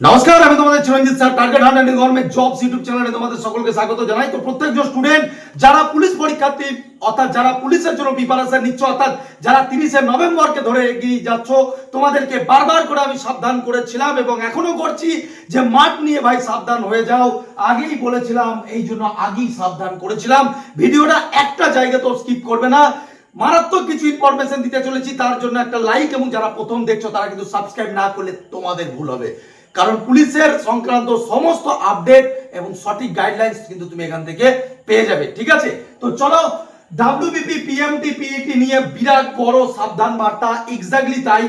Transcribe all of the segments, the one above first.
নমস্কার, আমি তোমাদের Chiranjit sir target hundred government jobs YouTube চ্যানেলে তোমাদের সকলকে স্বাগত জানাই। তো প্রত্যেকজন স্টুডেন্ট যারা পুলিশ পরীক্ষার্থী, অর্থাৎ যারা পুলিশের জন্য প্রিপারেশন নিচ্ছ, অর্থাৎ যারা তিরিশে নভেম্বরকে ধরে এগিয়ে যাচ্ছ, তোমাদেরকে বারবার করে আমি সাবধান করেছিলাম এবং এখনও করছি যে মাঠ নিয়ে ভাই সাবধান হয়ে যাও। আগেই বলেছিলাম, এই জন্য আগেই সাবধান করেছিলাম। ভিডিওটা একটা জায়গাতেও স্কিপ করবে না। মারাত্মক কিছু ইনফরমেশন দিতে চলেছি, তার জন্য একটা লাইক এবং যারা প্রথম দেখছ, তারা কিন্তু সাবস্ক্রাইব না করলে তোমাদের ভুল হবে। কারণ পুলিশের সংক্রান্ত সমস্ত আপডেট এবং সঠিক গাইডলাইন কিন্তু তুমি এখান থেকে পেয়ে যাবে, ঠিক আছে? তো চলো ডাব্লিউবিপি পিএমটি পিইটি নিয়ে বিরাট বড় সাবধান বার্তা এক্স্যাক্টলি তাই।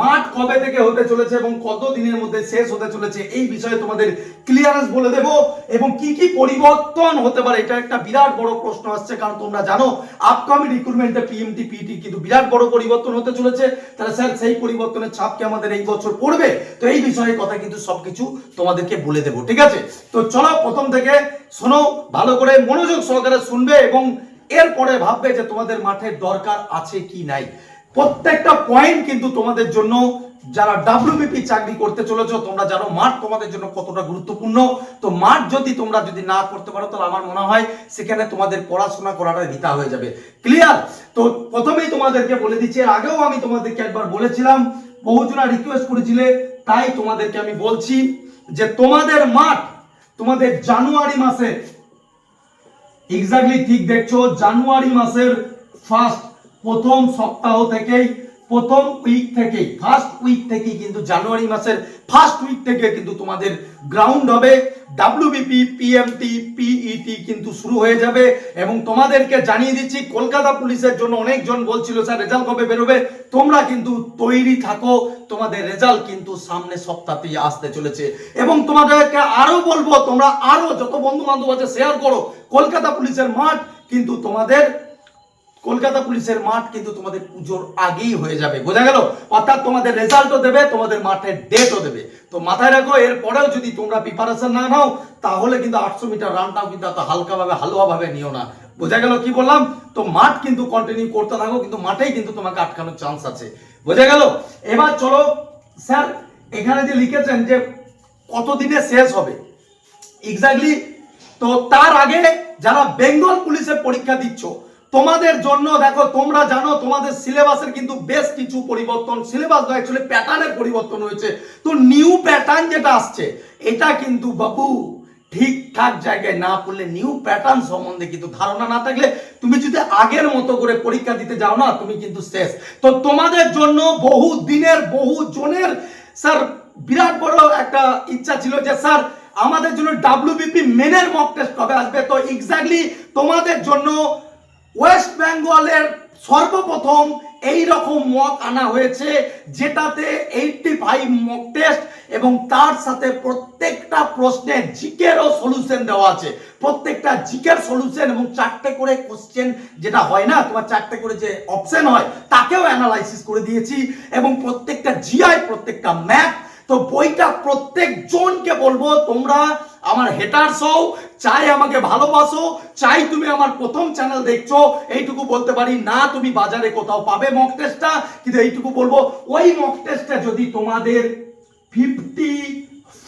মাঠ কবে থেকে হতে চলেছে এবং কত দিনের মধ্যে শেষ হতে চলেছে, এই বিষয়ে তোমাদের ক্লিয়ারেন্স বলে দেব। এবং কি কি পরিবর্তন হতে পারে, এটা একটা বিরাট বড় প্রশ্ন আসছে, কারণ তোমরা জানো আপকামিং রিক্রুটমেন্টে পিএমটি পিটি কিন্তু বিরাট বড় পরিবর্তন হতে চলেছে। তাহলে স্যার, সেই পরিবর্তনের ছাপ কি আমাদের এই বছর পড়বে? তো এই বিষয়ে কথা কিন্তু সবকিছু তোমাদেরকে বলে দেবো, ঠিক আছে? তো চলো, প্রথম থেকে শোনো, ভালো করে মনোযোগ সহকারে শুনবে এবং এরপরে ভাববে যে তোমাদের মাঠের দরকার আছে কি নাই। প্রত্যেকটা পয়েন্ট কিন্তু তোমাদের জন্য যারা ডাব্লিউবিপি চাকরি করতে চলেছো, তোমরা জানো মাঠ তোমাদের জন্য কতটা গুরুত্বপূর্ণ। তো মাঠ যদি তোমরা যদি না করতে পারো, তাহলে আমার মনে হয় সেখানে তোমাদের পড়াশোনা করাটা বৃথা হয়ে যাবে। ক্লিয়ার তো প্রথমেই তোমাদেরকে বলে দিচ্ছি, এর আগেও আমি তোমাদেরকে একবার বলেছিলাম, বহুজনা রিকোয়েস্ট করেছিলে, তাই তোমাদেরকে আমি বলছি যে তোমাদের মাঠ তোমাদের জানুয়ারি মাসে এক্স্যাক্টলি ঠিক দেখছ, জানুয়ারি মাসের ফার্স্ট প্রথম সপ্তাহ থেকেই, প্রথম উইক থেকেই ফার্স্ট উইক থেকেই কিন্তু জানুয়ারি মাসের ফার্স্ট উইক থেকে কিন্তু তোমাদের গ্রাউন্ড হবে। ডাব্লিউবিপি পিএমটি পিইটি কিন্তু শুরু হয়ে যাবে এবং তোমাদেরকে জানিয়ে দিচ্ছি, কলকাতা পুলিশের জন্য অনেকজন বলছিল, স্যার রেজাল্ট কবে বেরোবে? তোমরা কিন্তু তৈরি থাকো। তোমাদের রেজাল্ট কিন্তু সামনে সপ্তাহতেই আসতে চলেছে। এবং তোমাদেরকে আরও বলব, তোমরা আরও যত বন্ধু বান্ধব আছে শেয়ার করো। কলকাতা পুলিশের মাঠ কিন্তু তোমাদের কলকাতা পুলিশের মাঠ কিন্তু তোমাদের পুজোর আগেই হয়ে যাবে। বোঝা গেল? অর্থাৎ তোমাদের রেজাল্টও দেবে, তোমাদের মাঠের ডেটও দেবে। তো মাথায় রাখো, এরপরেও যদি তোমরা প্রিপারেশন না নাও, তাহলে কিন্তু আটশো মিটার রানটাও কিন্তু এত হালকাভাবে, হালুয়াভাবে নিও না। বোঝা গেল কি বললাম? তো মাঠ কিন্তু কন্টিনিউ করতে থাকো, কিন্তু মাঠেই কিন্তু তোমাকে আটকানোর চান্স আছে। বোঝা গেল? এবার চলো, স্যার, এখানে যে লিখেছেন যে কতদিনে শেষ হবে? এক্স্যাক্টলি তো তার আগে যারা বেঙ্গল পুলিশের পরীক্ষা দিচ্ছ তোমাদের জন্য, দেখো, তোমরা জানো, তোমাদের সিলেবাসের কিন্তু বেশ কিছু পরিবর্তন, সিলেবাস নয় অ্যাকচুয়ালি প্যাটার্নের পরিবর্তন হয়েছে। তো নিউ প্যাটার্ন যেটা আসছে, এটা কিন্তু বাবু ঠিকঠাক জায়গায় না পড়লে নিউ প্যাটার্ন সম্বন্ধে কিন্তু ধারণা না থাকলে তুমি যদি আগের মতো করে পরীক্ষা দিতে যাও না, তুমি কিন্তু শেষ। তো তোমাদের জন্য বহু দিনের, বহু জনের, স্যার, বিরাট বড় একটা ইচ্ছা ছিল যে, স্যার, আমাদের জন্য ডাব্লিউবিপি মেনের মক টেস্ট কবে আসবে? তো এক্স্যাক্টলি তোমাদের জন্য ওয়েস্ট বেঙ্গলের সর্বপ্রথম এই রকম মক আনা হয়েছে, যেটাতে এইটটি ফাইভ মক টেস্ট এবং তার সাথে প্রত্যেকটা প্রশ্নের জিকেরও সলিউশন দেওয়া আছে। প্রত্যেকটা জিকের সলিউশন এবং চারটে করে কোশ্চেন যেটা হয় না, তোমার চারটে করে যে অপশন হয়, তাকেও অ্যানালাইসিস করে দিয়েছি এবং প্রত্যেকটা জিআই প্রত্যেকটা ম্যাথ তো বইটা প্রত্যেক জনকে বলব, তোমরা আমার হেটার্স হও, চাই আমাকে ভালোবাসো, চাই তুমি আমার প্রথম চ্যানেল দেখছ, এইটুকু বলতে পারি, না তুমি বাজারে কোথাও পাবে মক টেস্টটা কিন্তু এইটুকু বলব, ওই মক টেস্টটা যদি তোমাদের ফিফটি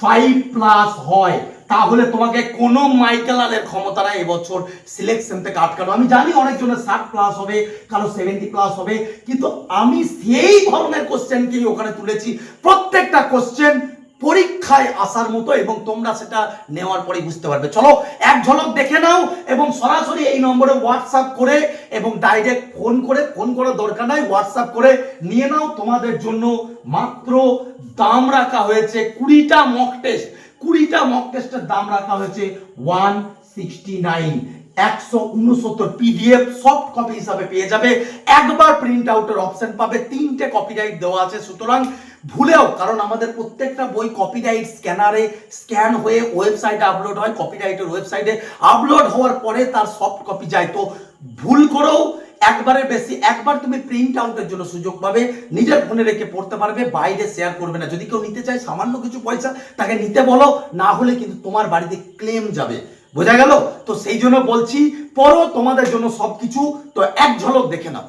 ফাইভ প্লাস হয়, তাহলে তোমাকে কোনো মাইকেলালের ক্ষমতা নাই এবছর সিলেকশন থেকে আটকানো। আমি জানি অনেকজনের ষাট প্লাস হবে, কারও সেভেন্টি প্লাস হবে, কিন্তু আমি সেই ধরনের কোশ্চেনকেই ওখানে তুলেছি। প্রত্যেকটা কোশ্চেন পরীক্ষায় আসার মতো এবং তোমরা সেটা নেওয়ার পরে বুঝতে পারবে। চলো, এক ঝলক দেখে নাও এবং সরাসরি এই নম্বরে হোয়াটসঅ্যাপ করে এবং ডাইরেক্ট ফোন করে ফোন করার দরকার নাই হোয়াটসঅ্যাপ করে নিয়ে নাও। তোমাদের জন্য মাত্র দাম রাখা হয়েছে কুড়িটা মক টেস্ট কুড়িটা মক টেস্টের দাম রাখা হয়েছে ওয়ান সিক্সটি নাইন একশো উনসত্তর পিডিএফ সফট কপি হিসাবে পেয়ে যাবে। একবার প্রিন্ট আউটের অপশন পাবে। তিনটে কপিরাইট দেওয়া আছে। সুতরাং ভুলেও, কারণ আমাদের প্রত্যেকটা বই কপিরাইট স্ক্যানারে স্ক্যান হয়ে ওয়েবসাইটে আপলোড হয় কপিরাইটের ওয়েবসাইটে আপলোড হওয়ার পরে তার সফট কপি যায়। তো ভুল করেও একবারে বেশি, একবার তুমি প্রিন্ট আউটের জন্য সুযোগ পাবে, নিজের ফোনে রেখে পড়তে পারবে, বাইরে শেয়ার করবে না। যদি কেউ নিতে চায় সামান্য কিছু পয়সা, তাকে নিতে বলো, না হলে কিন্তু তোমার বাড়িতে ক্লেম যাবে। বোঝা গেল? তো সেই জন্য বলছি পরও তোমাদের জন্য সবকিছু। তো এক ঝলক দেখে নাও।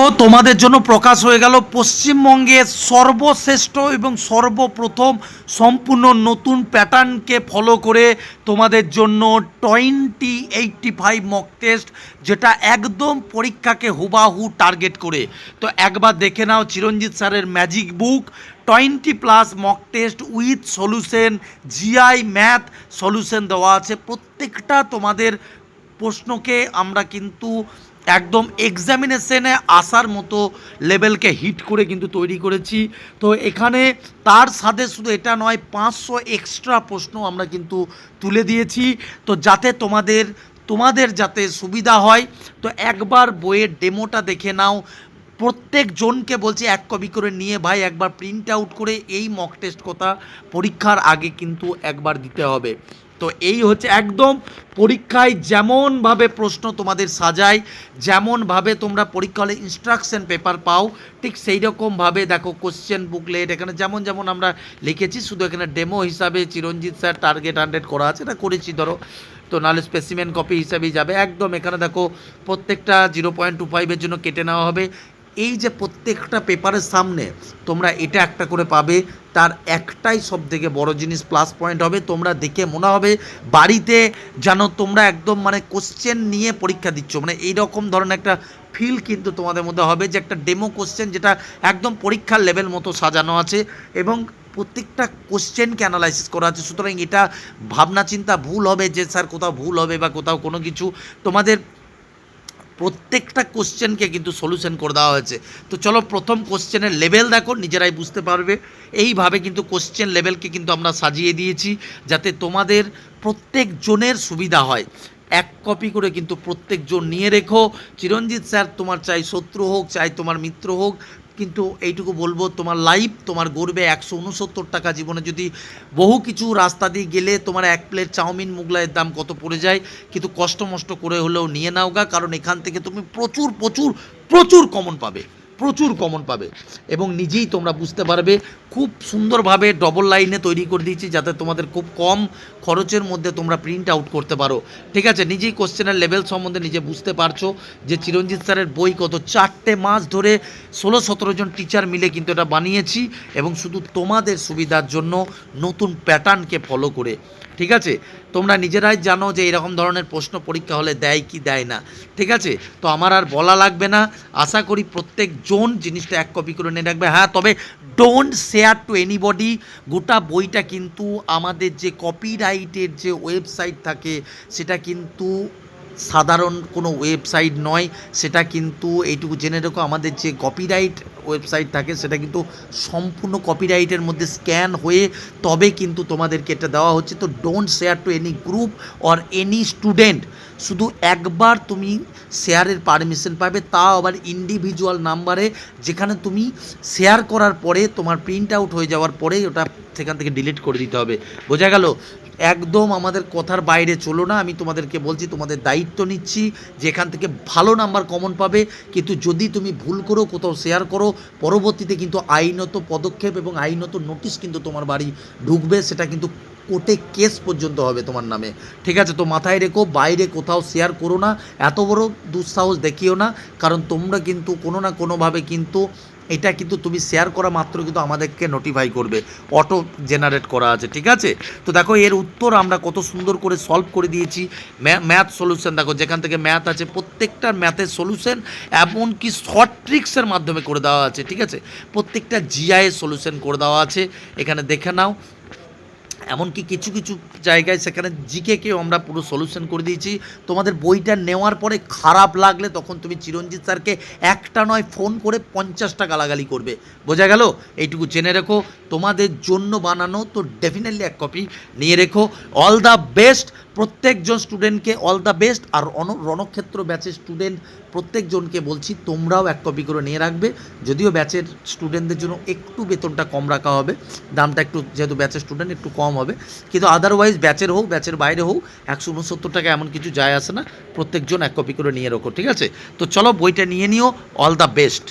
তো তোমাদের জন্য প্রকাশ হয়ে গেল পশ্চিমবঙ্গের সর্বশ্রেষ্ঠ এবং সর্বপ্রথম সম্পূর্ণ নতুন প্যাটার্নকে ফলো করে তোমাদের জন্য twenty eighty five mock test যেটা একদম পরীক্ষাকে হুবাহু টার্গেট করে। তো একবার দেখে নাও চিরঞ্জিত স্যারের magic book twenty plus mock test with solution GI math solution দেওয়া আছে। প্রত্যেকটা তোমাদের প্রশ্নকে আমরা কিন্তু একদম এক্সামিনেশনে আসার মতো লেভেলকে হিট করে কিন্তু তৈরি করেছি। তো এখানে তার সাথে শুধু এটা নয়, পাঁচশো এক্সট্রা প্রশ্ন আমরা কিন্তু তুলে দিয়েছি। তো যাতে তোমাদের তোমাদের যাতে সুবিধা হয়, তো একবার বইয়ের ডেমোটা দেখে নাও। প্রত্যেক জনকে বলছি এক কপি করে নিয়ে ভাই একবার প্রিন্ট আউট করে এই মক টেস্ট কথা পরীক্ষার আগে কিন্তু একবার দিতে হবে। তো এই হচ্ছে একদম পরীক্ষায় যেমনভাবে প্রশ্ন তোমাদের সাজায়, যেমনভাবে তোমরা পরীক্ষা হলে ইনস্ট্রাকশন পেপার পাও, ঠিক সেই রকমভাবে দেখো কোশ্চেন বুকলেট এখানে যেমন যেমন আমরা লিখেছি, শুধু এখানে ডেমো হিসাবে চিরঞ্জিত স্যার টার্গেট হান্ড্রেড করা আছে, এটা করেছি ধরো। তো নাহলে স্পেসিমেন কপি হিসাবেই যাবে। একদম এখানে দেখো প্রত্যেকটা জিরো পয়েন্ট টু ফাইভের জন্য কেটে নেওয়া হবে। এই যে প্রত্যেকটা পেপারের সামনে তোমরা এটা একটা করে পাবে, তার একটাই সব থেকে বড় জিনিস প্লাস পয়েন্ট হবে, তোমরা দেখে মনে হবে বাড়িতে যেন তোমরা একদম মানে কোশ্চেন নিয়ে পরীক্ষা দিচ্ছ। মানে এইরকম ধরনের একটা ফিল কিন্তু তোমাদের মধ্যে হবে যে একটা ডেমো কোশ্চেন যেটা একদম পরীক্ষার লেভেল মতো সাজানো আছে এবং প্রত্যেকটা কোশ্চেনকে অ্যানালাইসিস করা আছে। সুতরাং এটা ভাবনা চিন্তা ভুল হবে যে স্যার কোথাও ভুল হবে বা কোথাও কোনো কিছু। তোমাদের প্রত্যেকটা কোশ্চেনকে কিন্তু সলিউশন করে দেওয়া হয়েছে। তো চলো প্রথম কোশ্চেনের লেভেল দেখো, নিজেরাই বুঝতে পারবে। এইভাবে কিন্তু কোশ্চেন লেভেলকে কিন্তু আমরা সাজিয়ে দিয়েছি, যাতে তোমাদের প্রত্যেক জনের সুবিধা হয়। এক কপি করে কিন্তু প্রত্যেকজন নিয়ে রেখো। চিরঞ্জিত স্যার তোমার চাই শত্রু হোক, চাই তোমার মিত্র হোক কিন্তু এইটুকু বলব, তোমার লাইফ তোমার গড়বে একশো উনসত্তর টাকা জীবনে। যদি বহু কিছু রাস্তা দিয়ে গেলে তোমার এক প্লেট চাউমিন মুগলাইয়ের দাম কত পড়ে যায়, কিন্তু কষ্ট মষ্ট করে হলেও নিয়ে নাও গা, কারণ এখান থেকে তুমি প্রচুর প্রচুর প্রচুর কমন পাবে, প্রচুর কমন পাবে। এবং নিজেই তোমরা বুঝতে পারবে খুব সুন্দরভাবে ডবল লাইনে তৈরি করে দিয়েছি যাতে তোমাদের খুব কম খরচের মধ্যে তোমরা প্রিন্ট আউট করতে পারো। ঠিক আছে? নিজেই কোশ্চেনের লেভেল সম্বন্ধে নিজে বুঝতে পারছ যে চিরঞ্জিত স্যারের বই কত চারটে মাস ধরে ষোলো সতেরো জন টিচার মিলে কিন্তু এটা বানিয়েছি এবং শুধু তোমাদের সুবিধার জন্য নতুন প্যাটার্নকে ফলো করে। ঠিক আছে? তোমরা নিজেরাই জানো যে এরকম ধরনের প্রশ্ন পরীক্ষা হলে দেয় কি দেয় না। ঠিক আছে? তো আমার আর বলা লাগবে না। আশা করি প্রত্যেক জন জিনিসটা এক কপি করে নিয়ে রাখবে। হ্যাঁ তবে ডোন্ট শেয়ার টু এনিবডি গোটা বইটা কিন্তু আমাদের যে কপিরাইটের যে ওয়েবসাইট থাকে, সেটা কিন্তু সাধারণ কোনো ওয়েবসাইট নয়। সেটা কিন্তু, এইটুকু জেনে রেখো, আমাদের যে কপিরাইট ওয়েবসাইট থাকে, সেটা কিন্তু সম্পূর্ণ কপিরাইটের মধ্যে স্ক্যান হয়ে তবে কিন্তু তোমাদেরকে এটা দেওয়া হচ্ছে। তো don't share to any group or any student শুধু একবার তুমি শেয়ারের পারমিশন পাবে, তাও আবার ইন্ডিভিজুয়াল নাম্বারে যেখানে তুমি শেয়ার করার পরে তোমার প্রিন্ট আউট হয়ে যাওয়ার পরেই ওটা সেখান থেকে ডিলিট করে দিতে হবে। বোঝা গেল? একদম আমাদের কথার বাইরে চলো না, আমি তোমাদেরকে বলছি, তোমাদের দায়িত্ব নিচ্ছি যে এখান থেকে ভালো নাম্বার কমন পাবে, কিন্তু যদি তুমি ভুল করো, কোথাও শেয়ার করো, পরবর্তীতে কিন্তু আইনত পদক্ষেপ এবং আইনত নোটিশ কিন্তু তোমার বাড়ি ঢুকবে, সেটা কিন্তু কোর্টে কেস পর্যন্ত হবে তোমার নামে। ঠিক আছে, তো মাথায় রেখো, বাইরে কোথাও শেয়ার করো না। এত বড় দুঃসাহস দেখিও না, কারণ তোমরা কিন্তু কোনো না কোনোভাবে কিন্তু এটা কিন্তু তুমি শেয়ার করা মাত্র কিন্তু আমাদেরকে নোটিফাই করবে। অটো জেনারেট করা আছে, ঠিক আছে? তো দেখো, এর উত্তর আমরা কত সুন্দর করে সলভ করে দিয়েছি। ম্যাথ সলিউশন দেখো, যেখান থেকে ম্যাথ আছে, প্রত্যেকটা ম্যাথের সলিউশন এমনকি শর্ট ট্রিক্সের মাধ্যমে করে দেওয়া আছে, ঠিক আছে? প্রত্যেকটা জিআই সলিউশন করে দেওয়া আছে। এখানে দেখে নাও এমনকি কিছু কিছু জায়গায় সেখানে জিকেকেও আমরা পুরো সলিউশন করে দিয়েছি। তোমাদের বইটা নেওয়ার পরে খারাপ লাগলে তখন তুমি চিরঞ্জিত স্যারকে একটা নয় ফোন করে পঞ্চাশটা গালাগালি করবে। বোঝা গেল? এইটুকু জেনে রেখো। তোমাদের জন্য বানানো তো ডেফিনেটলি এক কপি নিয়ে রেখো। অল দ্য বেস্ট প্রত্যেকজন স্টুডেন্টকে অল দ্য বেস্ট আর রণক্ষেত্র ব্যাচের স্টুডেন্ট প্রত্যেকজনকে বলছি, তোমরাও এক কপি করে নিয়ে রাখবে। যদিও ব্যাচের স্টুডেন্টদের জন্য একটু বেতনটা কম রাখা হবে, দামটা একটু, যেহেতু ব্যাচের স্টুডেন্ট একটু কম হবে। কিন্তু আদারওয়াইজ ব্যাচের হোক ব্যাচের বাইরে হোক, একশো উনসত্তর টাকা এমন কিছু যায় আসে না প্রত্যেকজন এক কপি করে নিয়ে রাখো, ঠিক আছে? তো চলো বইটা নিয়ে নিও অল দ্য বেস্ট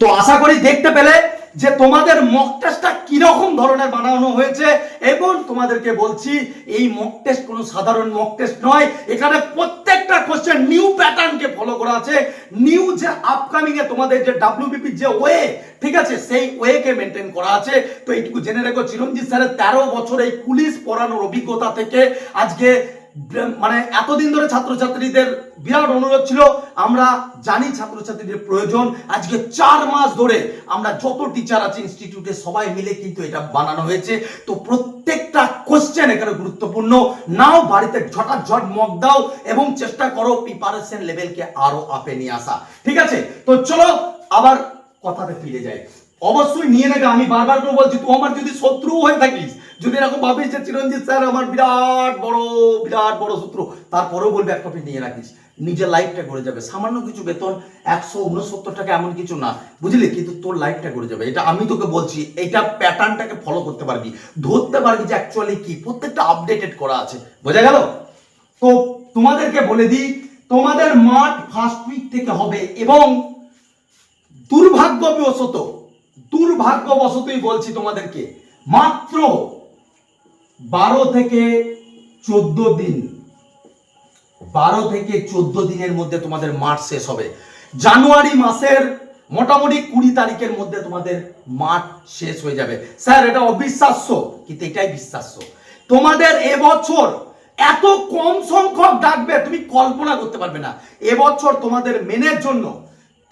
তো আশা করি দেখতে পেলে যে তোমাদের মক টেস্টটা কীরকম ধরনের বানানো হয়েছে? এবং তোমাদেরকে বলছি, এই মক টেস্ট কোনো সাধারণ মক টেস্ট নয়। এখানে প্রত্যেকটা কোশ্চেন নিউ প্যাটার্নকে ফলো করা আছে। নিউ যে আপকামিং এ তোমাদের যে ডাব্লিউবিপি যে ওয়ে ঠিক আছে? সেই ওয়েকে মেনটেন করা আছে। তো এইটুকু জেনে রেখো, চিরঞ্জিত স্যারের তেরো বছর এই পুলিশ পড়ানোর অভিজ্ঞতা থেকে আজকে মানে এতদিন ধরে ছাত্রছাত্রীদের বিরাট অনুরোধ ছিল, আমরা জানি ছাত্রছাত্রীদের প্রয়োজন। আজকে চার মাস ধরে আমরা যত টিচার আছে ইনস্টিটিউটে সবাই মিলে কিন্তু এটা বানানো হয়েছে। তো প্রত্যেকটা কোশ্চেন এখানে গুরুত্বপূর্ণ। নাও বাড়িতে ঝটাঝট মক দাও এবং চেষ্টা করো প্রিপারেশন লেভেলকে আরও আপে নিয়ে আসা। ঠিক আছে? তো চলো আবার কথাতে ফিরে যাই। অবশ্যই নিয়ে নেবে, আমি বারবার করে বলছি, তুই আমার যদি শত্রু হয়ে থাকিস যদি এরকম ভাবিস যে চিরঞ্জিত স্যার আমার বিরাট বড় বিরাট বড় শত্রু, তারপরেও বলবে এক কপি নিয়ে রাখিস। নিজের লাইফটা করে যাবে। সামান্য কিছু বেতন, একশো উনসত্তর টাকা এমন কিছু না। বুঝলি? কিন্তু তোর লাইফটা করে যাবে। এটা আমি তোকে বলছি, এটা প্যাটার্নটাকে ফলো করতে পারবি। ধরতে পারবি যে অ্যাকচুয়ালি কি। প্রত্যেকটা আপডেটেড করা আছে। বোঝা গেল? তো তোমাদেরকে বলে দিই, তোমাদের মাঠ ফার্স্ট উইক থেকে হবে এবং দুর্ভাগ্যবশত, দুর্ভাগ্যবশতই বলছি তোমাদেরকে, মাত্র বারো থেকে চোদ্দ দিন। বারো থেকে চোদ্দ দিনের মধ্যে তোমাদের মাঠ শেষ হবে। জানুয়ারি মাসের মোটামুটি কুড়ি তারিখের মধ্যে তোমাদের মাঠ শেষ হয়ে যাবে। স্যার, এটা অবিশ্বাস্য, কিন্তু এটাই বিশ্বাস্য। তোমাদের এবছর এত কম সংখ্যক ডাকবে, তুমি কল্পনা করতে পারবে না। এবছর তোমাদের মেনের জন্য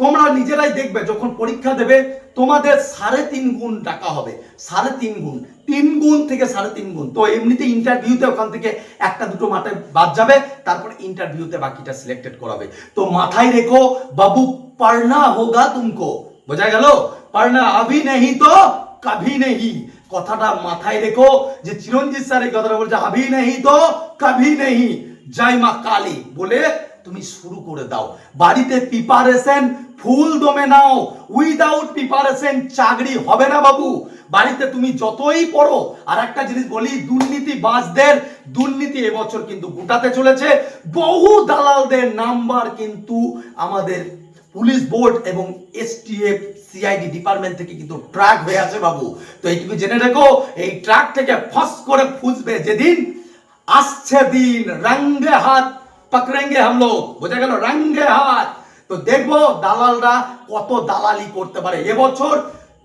তোমরা নিজেরাই দেখবে, যখন পরীক্ষা দেবে, তোমাদের সাড়ে তিন গুণ টাকা হবে। সাড়ে তিন গুণ। তিন গুণ থেকে সাড়ে তিন গুণ। তো এমনিতে ইন্টারভিউতে ওখান থেকে একটা দুটো মাঠে বাদ যাবে, তারপর ইন্টারভিউতে বাকিটা সিলেক্টেড করাবে। তো মাথায় রেখো, বাবু পড়না হোগা তুমকো। বোঝা গেল? পড়না আভি নেহি তো, কভি নেহি। কথাটা মাথায় রেখো, যে চিরঞ্জিত স্যার এই কথাটা বলছে, আভি নেহি তো, কাভি নেহি। জয় মা কালী। বলে তুমি শুরু করে দাও। বাড়িতে প্রিপারেশন ফুল দমে নাও। উইদাউট প্রিপারেশন চাকরি হবে না বাবু। বাড়িতে তুমি যতই পড়ো, আর একটা জিনিস বলি, দুর্নীতি বাজদের, দুর্নীতি এবছর কিন্তু গোটাতে চলেছে। বহু দালালদের নাম্বার কিন্তু আমাদের পুলিশ বোর্ড এবং এসটিএফ সিআইডি ডিপার্টমেন্ট থেকে কিন্তু ট্র্যাক হয়ে আছে বাবু। তো এইটুকু জেনে রেখো, এই ট্র্যাক থেকে ফস করে ফুসবে যেদিন আসছে দিন। রঙ্গে হাত পকড়েঙ্গে হাম লোগ বোঝা গেল, রঙ্গে হাত। তো দেখব দালালরা কত দালালি করতে পারে। এবছর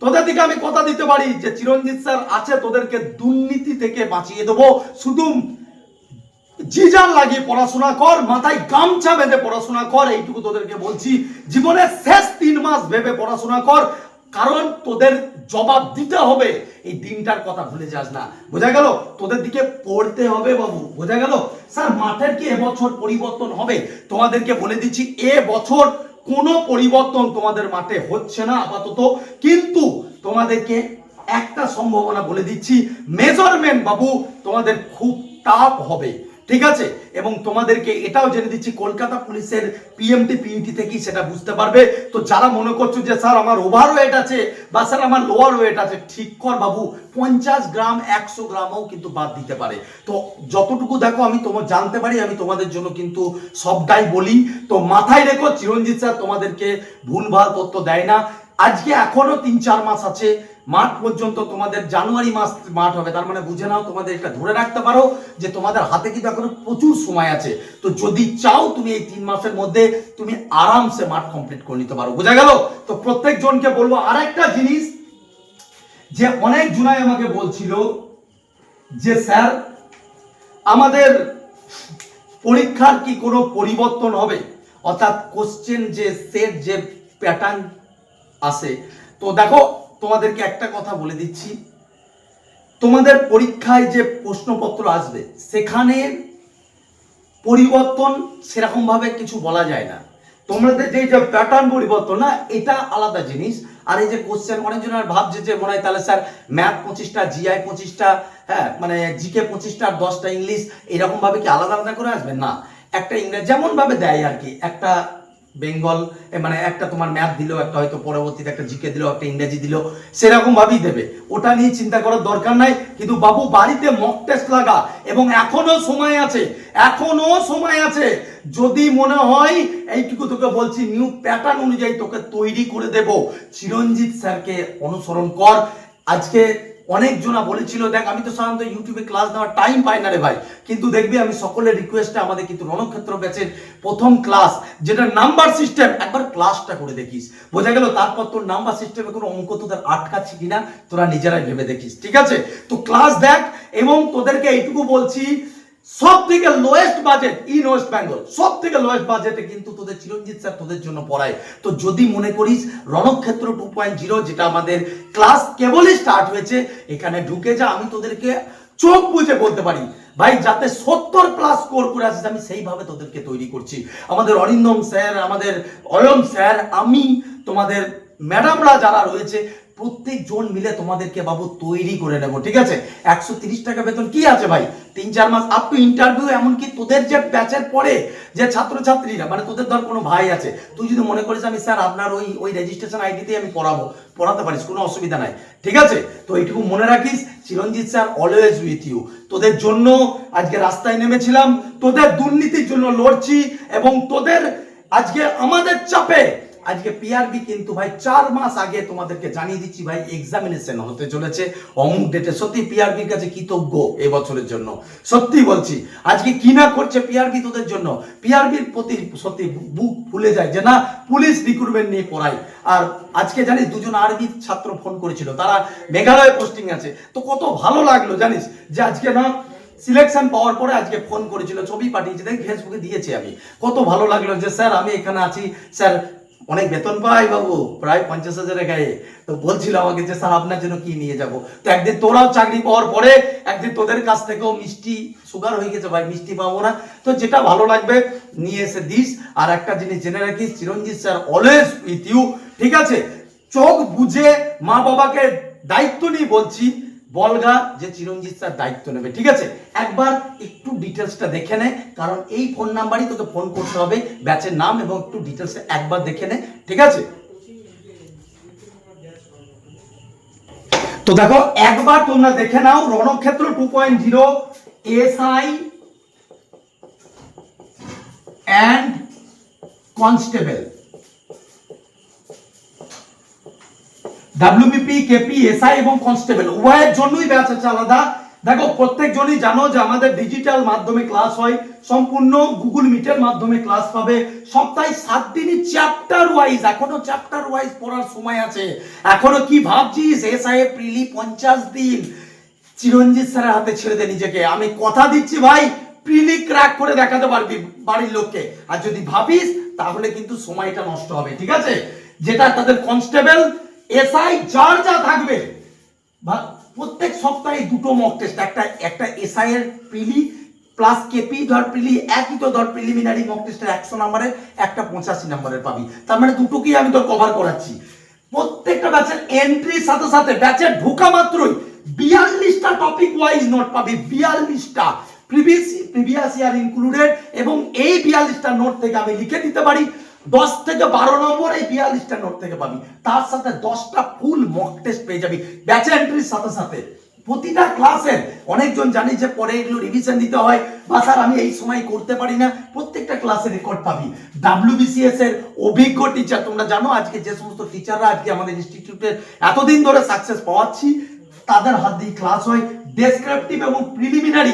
তোদের দিকে আমি কথা দিতে পারি যে চিরঞ্জিত স্যার আছে, তোদেরকে দুর্নীতি থেকে বাঁচিয়ে দেবো। শুধু জিজান লাগিয়ে পড়াশোনা কর, মাথায় গামছা বেঁধে পড়াশোনা কর, এইটুকু তোদেরকে বলছি। জীবনের শেষ তিন মাস ভেবে পড়াশোনা কর কারণ তোদের জবাব দিতে হবে। এই দিনটার কথা ভুলে যাস না। বোঝা গেল? তোদের দিকে পড়তে হবে বাবু। বোঝা গেল? স্যার, মাঠের কি এবছর পরিবর্তন হবে? তোমাদেরকে বলে দিচ্ছি এ বছর কোনো পরিবর্তন তোমাদের মাঠে হচ্ছে না আপাতত। কিন্তু তোমাদেরকে একটা সম্ভাবনা বলে দিচ্ছি। মেজারমেন্ট বাবু, তোমাদের খুব টাফ হবে। ঠিক আছে? এবং তোমাদেরকে এটাও জেনে দিচ্ছি, কলকাতা পুলিশের পিএমটি পিইটি থেকেই সেটা বুঝতে পারবে। তো যারা মনে করছ যে, স্যার, আমার ওভার ওয়েট আছে বা, স্যার, আমার লোয়ার ওয়েট আছে, ঠিক কর বাবু, পঞ্চাশ গ্রাম, একশো গ্রামও কিন্তু বাদ দিতে পারে। তো যতটুকু দেখো, আমি তোমার জানতে পারি, আমি তোমাদের জন্য কিন্তু সবটাই বলি। তো মাথায় রেখো, চিরঞ্জিত স্যার তোমাদেরকে ভুলভাল তথ্য দেয় না। আজকে এখনও তিন চার মাস আছে মাঠ পর্যন্ত তোমাদের জানুয়ারি মাস মাঠ হবে। তার মানে বুঝে নাও, তোমাদের এটা ধরে রাখতে পারো যে তোমাদের হাতে কিন্তু এখনও প্রচুর সময় আছে। তো যদি চাও তুমি এই তিন মাসের মধ্যে তুমি আরামসে মাঠ কমপ্লিট করে নিতে পারো। বোঝা গেল? তো প্রত্যেক জনকে বলব আর একটা জিনিস যে অনেক জুনাই আমাকে বলছিল যে, স্যার, আমাদের পরীক্ষার কি কোনো পরিবর্তন হবে? অর্থাৎ কোশ্চেন যে সেট যে প্যাটার্ন আসে তো দেখো তোমাদেরকে একটা কথা বলে দিচ্ছি। তোমাদের পরীক্ষায় যে প্রশ্নপত্র আসবে, সেখানে পরিবর্তন সেরকম ভাবে কিছু বলা যায় না। তোমাদের যে যে প্যাটার্ন পরিবর্তন, না, এটা আলাদা জিনিস। আর এই যে কোশ্চেন অনেকজন আর ভাবছে যে, মনে হয় তাহলে স্যার ম্যাথ পঁচিশটা জিআই পঁচিশটা হ্যাঁ মানে জিকে পঁচিশটা আর দশটা ইংলিশ এরকম ভাবে কি আলাদা আলাদা করে আসবে? না, একটা ইংরেজি যেমন ভাবে দেয় আর কি, একটা বেঙ্গল মানে একটা তোমার ম্যাথ দিলো, একটা হয়তো পরবর্তীতে একটা জিকে দিলো, একটা ইংরেজি দিলো, সেরকম ভাবেই দেবে। ওটা নিয়ে চিন্তা করার দরকার নাই, কিন্তু বাবু বাড়িতে মক টেস্ট লাগা, এবং এখনও সময় আছে, এখনও সময় আছে। যদি মনে হয়, এইটুকু তোকে বলছি নিউ প্যাটার্ন অনুযায়ী তোকে তৈরি করে দেব। চিরঞ্জিত স্যারকে অনুসরণ কর। আজকে অনেক জনা বলেছিল, দেখ, আমি তো সাধারণত ইউটিউবে ক্লাস দেওয়ার টাইম পাই না রে ভাই। কিন্তু দেখবি, আমি সকলের রিকোয়েস্টে আমাদের কিন্তু রণক্ষেত্র ব্যাচের প্রথম ক্লাস যেটা নাম্বার সিস্টেম একবার ক্লাসটা করে দেখিস। বোঝা গেল, তারপর তোর নাম্বার সিস্টেমে কোনো অঙ্ক তোদের আটকাচ্ছে কিনা, তোরা নিজেরাই ভেবে দেখিস, ঠিক আছে? তো ক্লাস দেখ, এবং তোদেরকে এইটুকু বলছি সব থেকে lowest budget in West Bengal সব থেকে লোয়েস্ট বাজেটে কিন্তু তোদের চিরঞ্জিত স্যার তোদের জন্য পড়ায়। তো যদি মনে করিস, রণক্ষেত্র টু পয়েন্ট জিরো যেটা আমাদের ক্লাস কেবলই স্টার্ট হয়েছে, এখানে ঢুকে যা, আমি তোদেরকে চোখ বুঝে বলতে পারি। ভাই, যাতে সত্তর প্লাস স্কোর করে আসিস, আমি সেইভাবে তোদেরকে তৈরি করছি। আমাদের অরিন্দম স্যার আমাদের অয়ন স্যার আমি, তোমাদের ম্যাডামরা যারা রয়েছে প্রত্যেক জন মিলে তোমাদেরকে বাবু তৈরি করে নেব, ঠিক আছে? একশো তিরিশ টাকা বেতন কি আছে ভাই? তিন চার মাস আপ টু ইন্টারভিউ এমনকি তোদের যে ব্যাচের পরে যে ছাত্রছাত্রীরা মানে তোদের ধর কোনো ভাই আছে, তুই যদি মনে করিস আমি স্যার আপনার ওই ওই রেজিস্ট্রেশন আইডিতেই আমি পড়াবো, পড়াতে পারিস, কোনো অসুবিধা নাই, ঠিক আছে? তো এইটুকু মনে রাখিস, Chiranjit sir always with you তোদের জন্য আজকে রাস্তায় নেমেছিলাম, তোদের দুর্নীতির জন্য লড়ছি, এবং তোদের আজকে আমাদের চাপে আজকে পিআরবি কিন্তু ভাই চার মাস আগে তোমাদেরকে জানিয়ে দিচ্ছি ভাই এক্সামিনেশন হতে চলেছে। অমুক ডেটে সত্যি পিআরবির কাছে কৃতজ্ঞ এবছরের জন্য। সত্যি বলছি, আজকে কি না করছে পিআরবি তোদের জন্য? পিআরবির প্রতি সত্যি বুক ফুলে যায় যে না, পুলিশ রিক্রুটমেন্ট নিয়ে পড়ায়। আর আজকে জানিস দুজন আরবি ছাত্র ফোন করেছিল, তারা মেঘালয় পোস্টিং আছে। তো কত ভালো লাগল জানিস যে আজকে না সিলেকশন পাওয়ার পরে আজকে ফোন করেছিল, ছবি পাঠিয়েছে, দেখ ফেসবুকে দিয়েছি আমি। কত ভালো লাগল যে, স্যার, আমি এখানে আছি। স্যার অনেক বেতন পাই বাবু, প্রায় পঞ্চাশ হাজারের গায়ে। তো বলছিল আমাকে যে, স্যার, আপনার জন্য কি নিয়ে যাব? তো একদিন তোরাও চাকরি পাওয়ার পরে একদিন তোদের কাছ থেকেও মিষ্টি, সুগার হয়ে গেছে ভাই, মিষ্টি পাবো না। তো যেটা ভালো লাগবে, নিয়ে এসে দিস। আর একটা জিনিস জেনে রাখিস, Chiranjit sir always with you ঠিক আছে? চোখ বুঝে মা বাবাকে দায়িত্ব নিয়ে বলছি বলগা যে চিরঞ্জিত স্যার দায়িত্ব নেবে, ঠিক আছে? একবার একটু ডিটেলসটা দেখে নে, কারণ এই ফোন নাম্বারই তোকে ফোন করতে হবে ব্যাচের নাম এবং একটু ডিটেলসটা একবার দেখে নে, ঠিক আছে? তো দেখো, একবার তোমরা দেখে নাও, Ranakshetra two point zero SI and constable WBP KP SI এবং কনস্টেবল উভয়ের জন্যই ব্যাচ আছে আলাদা। দেখো, প্রত্যেকজনই জানো যে আমাদের ডিজিটাল মাধ্যমে ক্লাস হয়, সম্পূর্ণ গুগল মিটের মাধ্যমে ক্লাস পাবে। সপ্তাহে সাত দিনই চ্যাপ্টার ওয়াইজ এখনও চ্যাপ্টার ওয়াইজ পড়ার সময় আছে। এখনও কি ভাবছিস? এসআই প্রিলি পঞ্চাশ দিন। চিরঞ্জিত স্যারের হাতে ছেড়ে দে নিজেকে। আমি কথা দিচ্ছি ভাই প্রিলি ক্র্যাক করে দেখাতে পারবি বাড়ির লোককে। আর যদি ভাবিস, তাহলে কিন্তু সময়টা নষ্ট হবে, ঠিক আছে? যেটা তাদের কনস্টেবল এসআই যার যা থাকবে। প্রত্যেক সপ্তাহে দুটো মক টেস্ট একটা একটা এসআই এর প্রিলি প্লাস কেপি ধর প্রিলি একই তো ধর প্রিলিমিনারি মক টেস্টের একশো নাম্বারের একটা পঁচাশি নাম্বারের পাবি। তার মানে দুটোকেই আমি তোর কভার করাচ্ছি। প্রত্যেকটা ব্যাচের এন্ট্রির সাথে সাথে ব্যাচের ঢোকা মাত্রই বিয়াল্লিশটা টপিক ওয়াইজ নোট পাবি, বিয়াল্লিশটা। প্রিভিয়াস প্রিভিয়াস ইয়ার ইনক্লুডেড এবং এই বিয়াল্লিশটা নোট থেকে আমি লিখে দিতে পারি। দশ থেকে বারো নম্বর এই বিয়াল্লিশটা নোট থেকে পাবি। তার সাথে দশটা ফুল মক টেস্ট পেয়ে যাবি। ব্যাচের এন্ট্রির সাথে সাথে। প্রতিটা ক্লাসের অনেকজন জানি যে পরে এগুলো রিভিশন দিতে হয়। বা স্যার, আমি এই সময় করতে পারি না। প্রত্যেকটা ক্লাসে রেকর্ড পাবি। ডাব্লিউবিসিএস এর অভিজ্ঞ টিচার তোমরা জানো আজকে যে সমস্ত টিচাররা আজকে আমাদের ইনস্টিটিউটের এতদিন ধরে সাকসেস পাওয়াচ্ছি, তাদের হাত দিয়ে ক্লাস হয়। ডেসক্রিপটিভ এবং প্রিলিমিনারি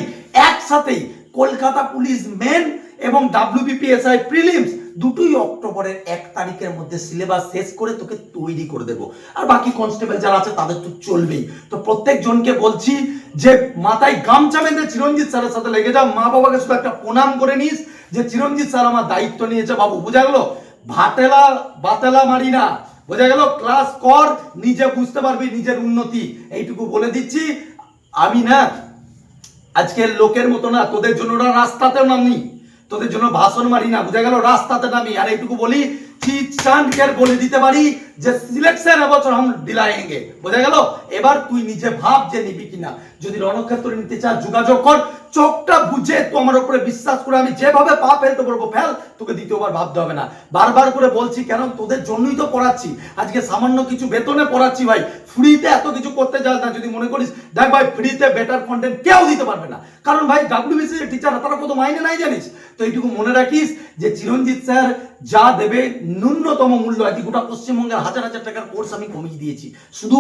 একসাথেই কলকাতা পুলিশ মেন এবং W B P S I prelims দুটোই অক্টোবরের এক তারিখের মধ্যে সিলেবাস শেষ করে তোকে তৈরি করে দেবো। আর বাকি কনস্টেবল যারা আছে তাদের তো চলবেই। তো প্রত্যেক জনকে বলছি যে, মাথায় গামছা বেঁধে চিরঞ্জিত স্যারের সাথে লেগে যা। মা বাবাকে শুধু একটা প্রণাম করে নিস যে, চিরঞ্জিত স্যার আমার দায়িত্ব নিয়েছে। বাবু, বোঝা গেল? ভাতেলা, বাতেলা মারি না। বোঝা গেল? ক্লাস কর, নিজে বুঝতে পারবি নিজের উন্নতি। এইটুকু বলে দিচ্ছি। আমি না, আজকের লোকের মতো না, তোদের জন্য রাস্তাতেও নামি তোদের জন্য ভাষণ মারি না, বুঝা গেল? রাস্তাতে নামি, আর এইটুকু বলি চিট চান্ডকে বলে দিতে পারি যে সিলেকশন এবছর हम দিলায়েঙ্গে বোঝা গেল? এবার তুই নিজে ভাব যে নিবি কিনা। যদি রণক্ষেত্র নিতে চাস যোগাযোগ কর, চোখটা বুঝে তো আমার উপরে বিশ্বাস করে আমি যেভাবে পা ফেলতে পারব, ফেল, তোকে দ্বিতীয়বার ভাবতে হবে না। বারবার করে বলছি, কেন? তোদের জন্যই তো পড়াচ্ছি। আজকে সামান্য কিছু বেতনে পড়াচ্ছি ভাই। ফ্রিতে এত কিছু করতে যাস না যদি মনে করিস। দেখ ভাই, ফ্রিতে বেটার কন্টেন্ট কেউ দিতে পারবে না। কারণ ভাই ডাব্লিউবিসি এর টিচার তারা কত মাইনে নাই জানিস? তো এইটুকু মনে রাখিস যে চিরঞ্জিত স্যার যা দেবে ন্যূনতম মূল্য আজকে গোটা পশ্চিমবঙ্গের হাজার হাজার টাকার কোর্স আমি কমিয়ে দিয়েছি। শুধু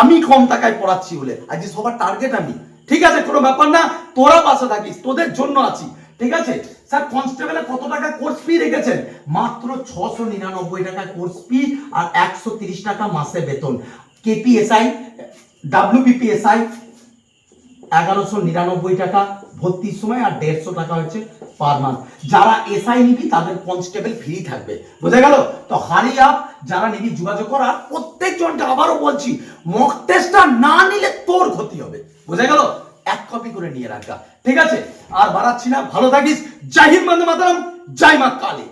আমি কম টাকায় পড়াচ্ছি বলে। আজকে সবার টার্গেট আমি। ঠিক আছে, কোনো ব্যাপার না, তোরা পাশে থাকিস, তোদের জন্য আছি। ঠিক আছে? স্যার কনস্টেবলে কত টাকা কোর্স ফি রেখেছেন? মাত্র ছশো নিরানব্বই টাকা কোর্স ফি আর একশো তিরিশ টাকা মাসে বেতন। কেপিএসআই ডাব্লিউবিপিএসআই এগারোশো নিরানব্বই টাকা ভর্তির সময় আর দেড়শো টাকা হচ্ছে পার মান্থ যারা এসআই নিবি, তাদের কনস্টেবল ফ্রি থাকবে। বোঝা গেল? তো হারি আপ, যারা নিবি, যোগাযোগ করার প্রত্যেকজনটা আবারও বলছি মক টেস্টটা না নিলে তোর ক্ষতি হবে। বোঝা গেল? এক কপি করে নিয়ে রাখা ঠিক আছে? আর বাড়াচ্ছি না। ভালো থাকিস। জাহির হিন্দ মাতারাম। জয় মা কালী।